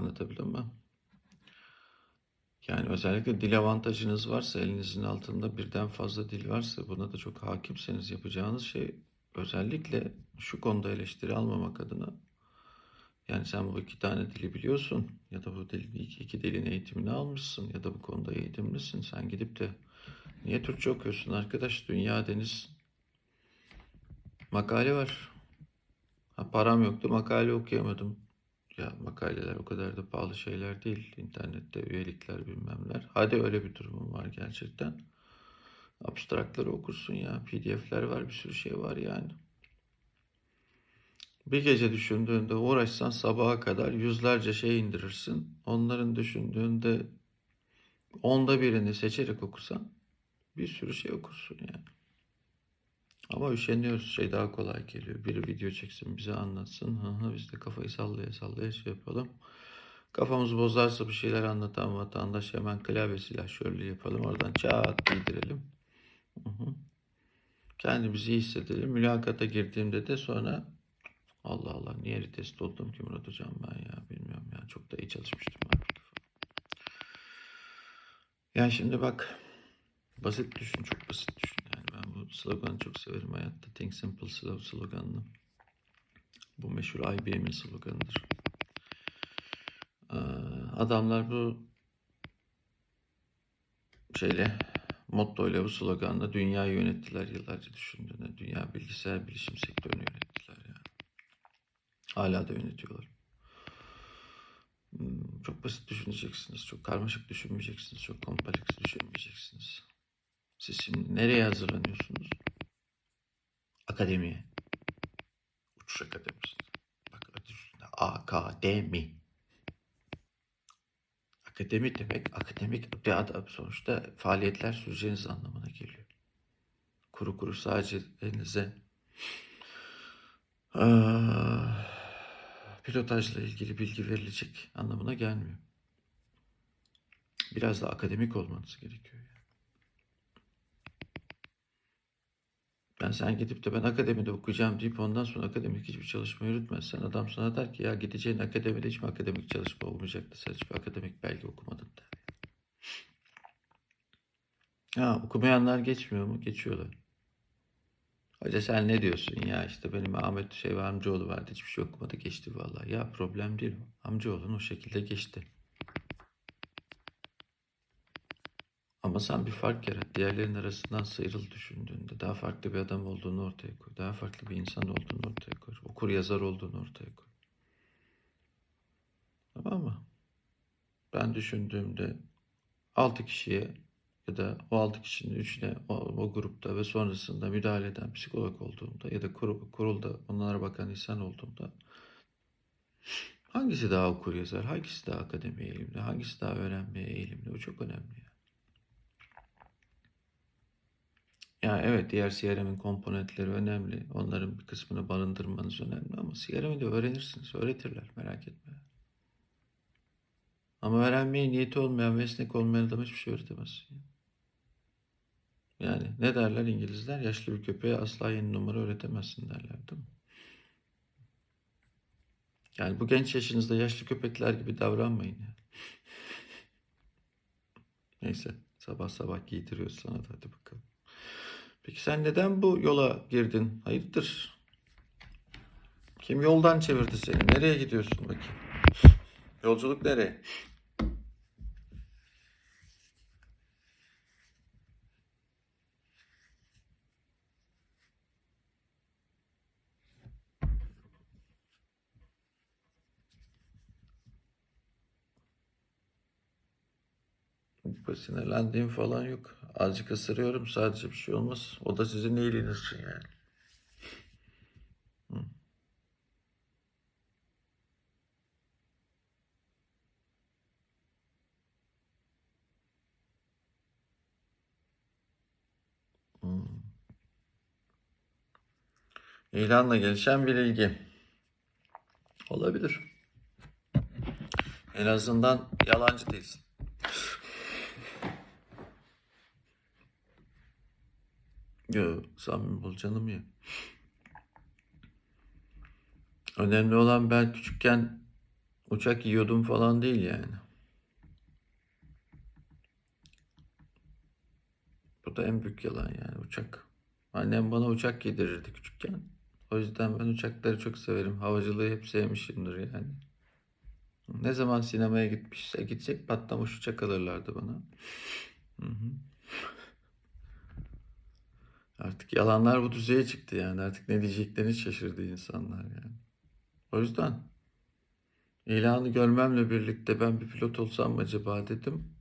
Anlatabildim mi? Yani özellikle dil avantajınız varsa, elinizin altında birden fazla dil varsa, buna da çok hakimseniz yapacağınız şey özellikle şu konuda eleştiri almamak adına yani sen bu iki tane dili biliyorsun ya da bu dil, iki, iki dilin eğitimini almışsın ya da bu konuda eğitimlisin. Sen gidip de niye Türkçe okuyorsun arkadaş? Dünya deniz makale var. Ha, param yoktu makale okuyamadım. Ya makaleler o kadar da pahalı şeyler değil. İnternette üyelikler bilmemler. Hadi öyle bir durumum var gerçekten. Abstraktları okursun ya. PDF'ler var bir sürü şey var yani. Bir gece düşündüğünde uğraşsan sabaha kadar yüzlerce şey indirirsin. Onların düşündüğünde onda birini seçerek okusan bir sürü şey okursun yani. Ama üşeniyoruz. Şey daha kolay geliyor. Biri video çeksin bize anlatsın. Hı hı, biz de kafayı sallaya sallaya şey yapalım. Kafamız bozarsa bir şeyler anlatan vatandaş hemen klavyesiyle şöyle yapalım. Oradan çat giydirelim. Hı hı. Kendimizi iyi hissedelim. Mülakata girdiğimde de sonra Allah Allah niye test oldum ki Murat Hocam ben ya bilmiyorum ya. Çok da iyi çalışmıştım ben. Yani şimdi bak basit düşün çok basit düşün. Sloganı çok severim hayatta. Think Simple Slow sloganını. Bu meşhur IBM'in sloganıdır. Ee, Adamlar bu şeyle mottoyla bu sloganla dünyayı yönettiler yıllarca düşündüğünde. Dünya bilgisayar bilişim sektörünü yönettiler yani. Hala da yönetiyorlar. Hmm, Çok basit düşüneceksiniz. Çok karmaşık düşünmeyeceksiniz. Çok kompleks düşünmeyeceksiniz. Siz şimdi nereye hazırlanıyorsunuz? Akademiye. Uçuş akademisi. Bak adı üstünde akademi. Akademi demek akademik bir adam sonuçta faaliyetler süreceğiniz anlamına geliyor. Kuru kuru sadece elinize pilotajla ilgili bilgi verilecek anlamına gelmiyor. Biraz da akademik olmanız gerekiyor. Yani sen gidip de ben akademide okuyacağım deyip ondan sonra akademik hiçbir çalışma yürütmezsen adam sana der ki ya gideceğin akademide hiç mi akademik çalışma olmayacaktı sen hiçbir akademik belge okumadın der. Ha okumayanlar geçmiyor mu? Geçiyorlar. Hoca sen ne diyorsun ya işte benim Ahmet şey ve amcaoğlu vardı hiçbir şey okumadı geçti vallahi. Ya problem değil o. Amcaoğlun o şekilde geçti. Ama sen bir fark yarat. Diğerlerin arasından sıyrıl düşündüğünde. Daha farklı bir adam olduğunu ortaya koy. Daha farklı bir insan olduğunu ortaya koy. Okur yazar olduğunu ortaya koy. Tamam mı? Ben düşündüğümde 6 kişiye ya da o 6 kişinin 3'üne o, o grupta ve sonrasında müdahale eden psikolog olduğumda ya da kur, kurulda onlara bakan insan olduğumda hangisi daha okur yazar, hangisi daha akademiye eğilimli, hangisi daha öğrenmeye eğilimli o çok önemli. Yani evet diğer CRM'in komponentleri önemli. Onların bir kısmını barındırmanız önemli ama CRM'i de öğrenirsiniz. Öğretirler merak etme. Ama öğrenmeye niyeti olmayan ve esnek olmayan adama hiçbir şey öğretemezsin. Yani ne derler İngilizler? Yaşlı bir köpeğe asla yeni numara öğretemezsin derler değil mi? Yani bu genç yaşınızda yaşlı köpekler gibi davranmayın. ya. Neyse sabah sabah giydiriyoruz sana da hadi bakalım. Peki sen neden bu yola girdin? Hayırdır? Kim yoldan çevirdi seni? Nereye gidiyorsun bakayım? Yolculuk nereye? Sinirlendiğim falan yok. Azıcık ısırıyorum sadece bir şey olmaz. O da sizin iyiliğiniz için yani. İlanla gelişen bir ilgi. Olabilir. En azından yalancı değilsin. Yo, samimi bul canım ya. Önemli olan ben küçükken uçak yiyordum falan değil yani. Bu da en büyük yalan yani uçak. Annem bana uçak yedirirdi küçükken. O yüzden ben uçakları çok severim. Havacılığı hep sevmişimdir yani. Ne zaman sinemaya gitmişse gitsek patlamış uçak alırlardı bana. Hı hı. Artık yalanlar bu düzeye çıktı yani. Artık ne diyeceklerini şaşırdı insanlar yani. O yüzden ilanı görmemle birlikte ben bir pilot olsam mı acaba dedim.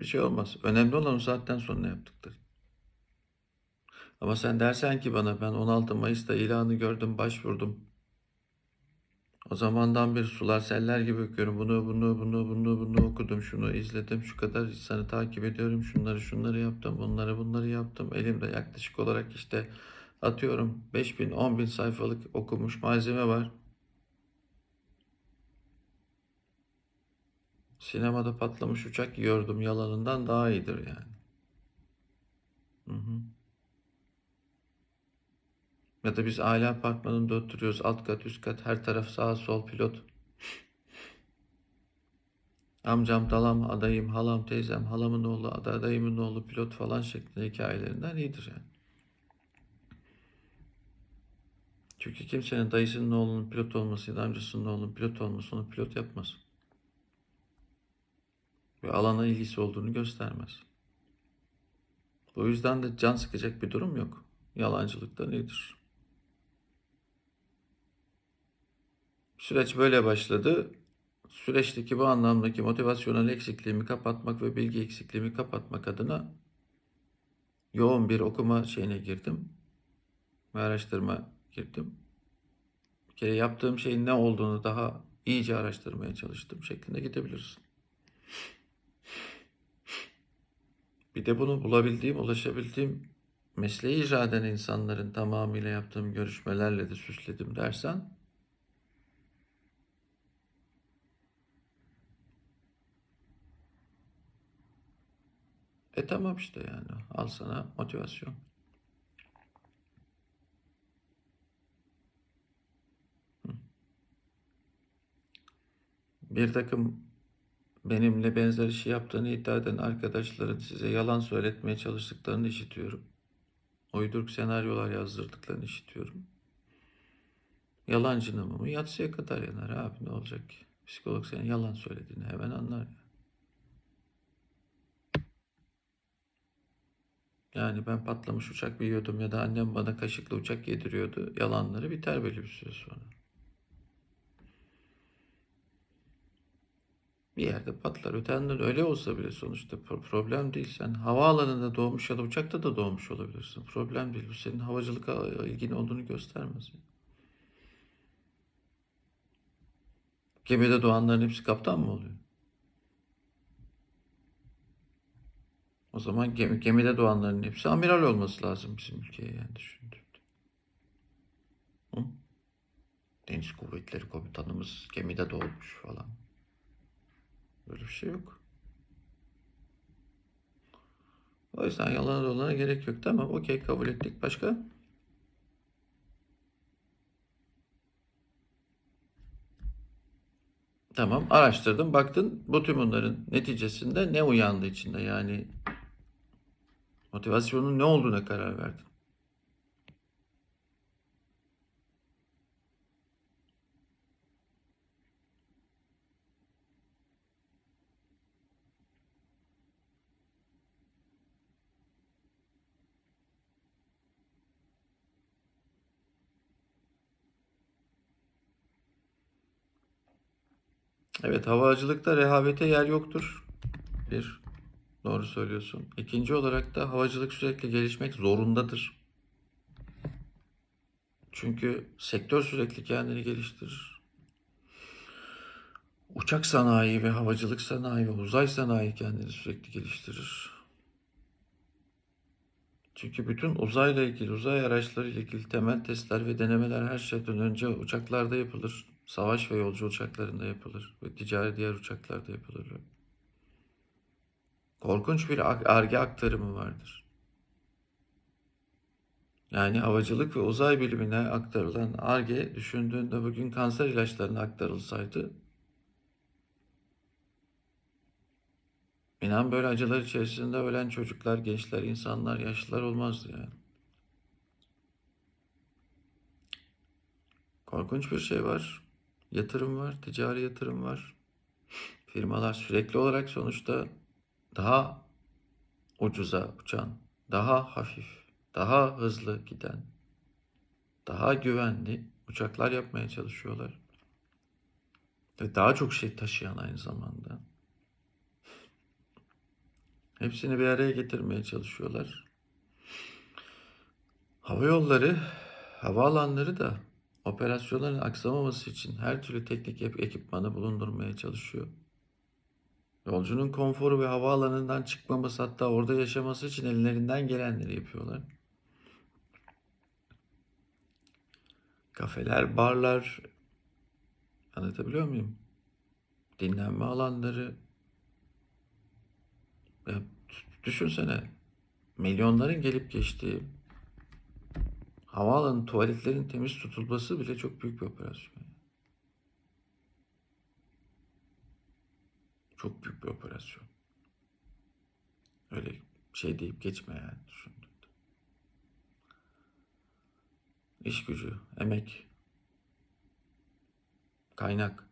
Bir şey olmaz. Önemli olan o saatten sonra yaptıkları. Ama sen dersen ki bana ben 16 Mayıs'ta ilanı gördüm, başvurdum. O zamandan beri sular seller gibi okuyorum. Bunu, bunu, bunu, bunu, bunu okudum. Şunu izledim. Şu kadar insanı takip ediyorum. Şunları, şunları yaptım. Bunları, bunları yaptım. Elimde yaklaşık olarak işte atıyorum 5000, 10.000 sayfalık okumuş malzeme var. Sinemada patlamış uçak yiyordum yalanından daha iyidir yani. Hı hı. Ya da biz aile apartmanında oturuyoruz. Alt kat, üst kat, her taraf sağ sol pilot. Amcam, dalam, adayım, halam, teyzem, halamın oğlu, ada- adayımın oğlu pilot falan şeklinde hikayelerinden iyidir yani. Çünkü kimsenin dayısının oğlunun pilot olması ya da amcasının oğlunun pilot olması onu pilot yapmaz. Ve alana ilgisi olduğunu göstermez. Bu yüzden de can sıkacak bir durum yok. Yalancılıktan iyidir. Süreç böyle başladı. Süreçteki bu anlamdaki motivasyonel eksikliğimi kapatmak ve bilgi eksikliğimi kapatmak adına yoğun bir okuma şeyine girdim. Ve araştırma girdim. Bir kere yaptığım şeyin ne olduğunu daha iyice araştırmaya çalıştım şeklinde gidebilirsin. Bir de bunu bulabildiğim, ulaşabildiğim mesleği icra eden insanların tamamıyla yaptığım görüşmelerle de süsledim dersen e tamam işte yani al sana motivasyon. Bir takım benimle benzer işi yaptığını iddia eden arkadaşların size yalan söyletmeye çalıştıklarını işitiyorum. Uyduruk senaryolar yazdırdıklarını işitiyorum. Yalancının mumu yatsıya kadar yanar abi ne olacak ki? Psikolog senin yalan söylediğini hemen anlar ya. Yani ben patlamış uçak yiyordum ya da annem bana kaşıkla uçak yediriyordu. Yalanları biter belli bir süre sonra. Bir yerde patlar. Ötenden öyle olsa bile sonuçta pro- problem değil. Sen havaalanında doğmuş ya da uçakta da doğmuş olabilirsin. Problem değil. Bu senin havacılıkla ilgin olduğunu göstermez. Gemide doğanların hepsi kaptan mı oluyor? O zaman gemi, gemide doğanların hepsi amiral olması lazım bizim ülkeye yani düşündüğünde. Hı? Deniz Kuvvetleri Komutanımız gemide doğmuş falan. Böyle bir şey yok. O yüzden yalana dolana gerek yok. Tamam okey kabul ettik. Başka? Tamam araştırdın baktın bu tüm bunların neticesinde ne uyandı içinde yani motivasyonun ne olduğuna karar verdin. Evet havacılıkta rehavete yer yoktur. Bir, doğru söylüyorsun. İkinci olarak da havacılık sürekli gelişmek zorundadır. Çünkü sektör sürekli kendini geliştirir. Uçak sanayi ve havacılık sanayi ve uzay sanayi kendini sürekli geliştirir. Çünkü bütün uzayla ilgili, uzay araçları ile ilgili temel testler ve denemeler her şeyden önce uçaklarda yapılır. Savaş ve yolcu uçaklarında yapılır ve ticari diğer uçaklarda yapılır. Korkunç bir ar- arge aktarımı vardır. Yani havacılık ve uzay bilimine aktarılan Ar-Ge düşündüğünde bugün kanser ilaçlarına aktarılsaydı inan böyle acılar içerisinde ölen çocuklar, gençler, insanlar, yaşlılar olmazdı yani. Korkunç bir şey var. Yatırım var, ticari yatırım var. Firmalar sürekli olarak sonuçta daha ucuza uçan, daha hafif, daha hızlı giden, daha güvenli uçaklar yapmaya çalışıyorlar. Ve daha çok şey taşıyan aynı zamanda. Hepsini bir araya getirmeye çalışıyorlar. Hava yolları, havaalanları da operasyonların aksamaması için her türlü teknik ekipmanı bulundurmaya çalışıyor. Yolcunun konforu ve havaalanından çıkmaması hatta orada yaşaması için ellerinden gelenleri yapıyorlar. Kafeler, barlar, anlatabiliyor muyum? Dinlenme alanları. Ya, düşünsene, milyonların gelip geçtiği havaalanı tuvaletlerin temiz tutulması bile çok büyük bir operasyon. Çok büyük bir operasyon. Öyle şey deyip geçme yani düşündüğünde. İş gücü, emek, kaynak.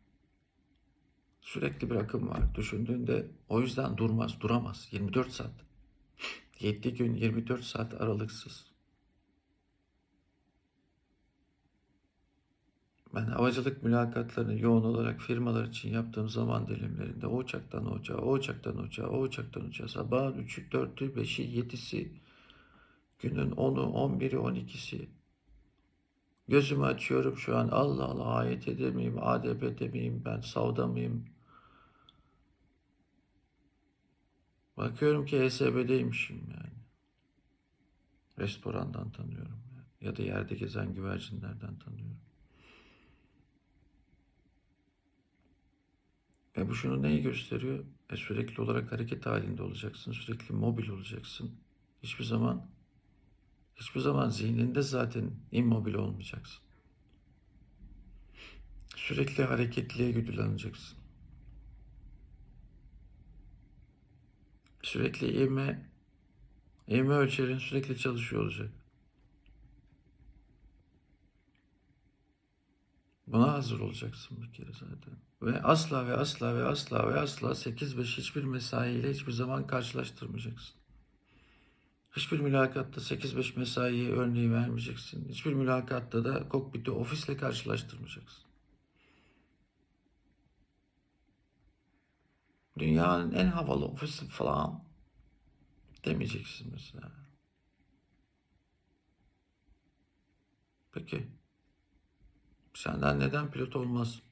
Sürekli bir akım var. Düşündüğünde o yüzden durmaz, duramaz. 24 saat. 7 gün 24 saat aralıksız. Ben havacılık mülakatlarını yoğun olarak firmalar için yaptığım zaman dilimlerinde o uçaktan o uçağa, o uçaktan uçağa, o uçaktan uçağa, sabahın 3'ü, 4'ü, 5'i, 7'si, günün 10'u, 11'i, 12'si. Gözümü açıyorum şu an. Allah Allah AYT'de miyim, ADB'de miyim, ben savda mıyım? Bakıyorum ki ESB'deymişim yani. Restorandan tanıyorum. yani. Ya da yerde gezen güvercinlerden tanıyorum. E bu şunu neyi gösteriyor? E sürekli olarak hareket halinde olacaksın. Sürekli mobil olacaksın. Hiçbir zaman hiçbir zaman zihninde zaten immobil olmayacaksın. Sürekli hareketliye güdülanacaksın. Sürekli ivme ivme ölçerin sürekli çalışıyor olacak. Buna hazır olacaksın bir kere zaten. Ve asla ve asla ve asla ve asla 8-5 hiçbir mesaiyle hiçbir zaman karşılaştırmayacaksın. Hiçbir mülakatta 8-5 mesai örneği vermeyeceksin. Hiçbir mülakatta da kokpiti ofisle karşılaştırmayacaksın. Dünyanın en havalı ofisi falan demeyeceksin mesela. Peki. Senden neden pilot olmaz?